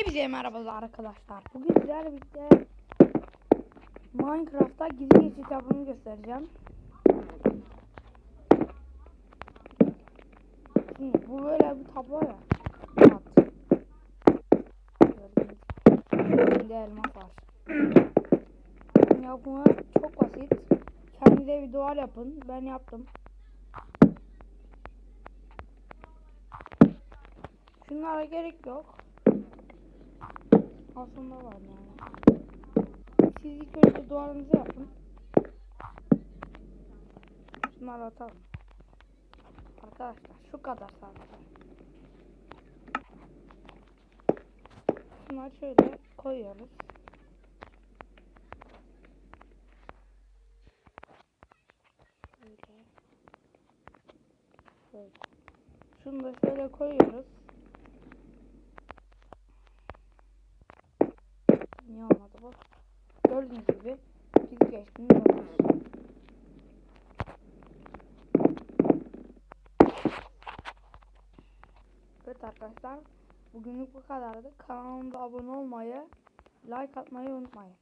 Hepinize merhabalar arkadaşlar. Bugün sizlerle Minecraft'ta gizli geçit yapımını göstereceğim. Şimdi bu böyle bir tablo ya. İçinde elmas var. Yapımı çok basit. Kendinize bir duvar yapın. Ben yaptım. Şunlara gerek yok. Aslında var yani. Siz ilk önce duvarınızı yapın. Şunları atalım. Arkadaşlar şu kadar sadece. Şunları şöyle koyuyoruz. Şöyle. Şöyle. Şunu da şöyle koyuyoruz. Gördüğünüz gibi geçtiğimiz olur. Evet arkadaşlar bugünlük bu kadardı. Kanalımda abone olmayı, like atmayı unutmayın.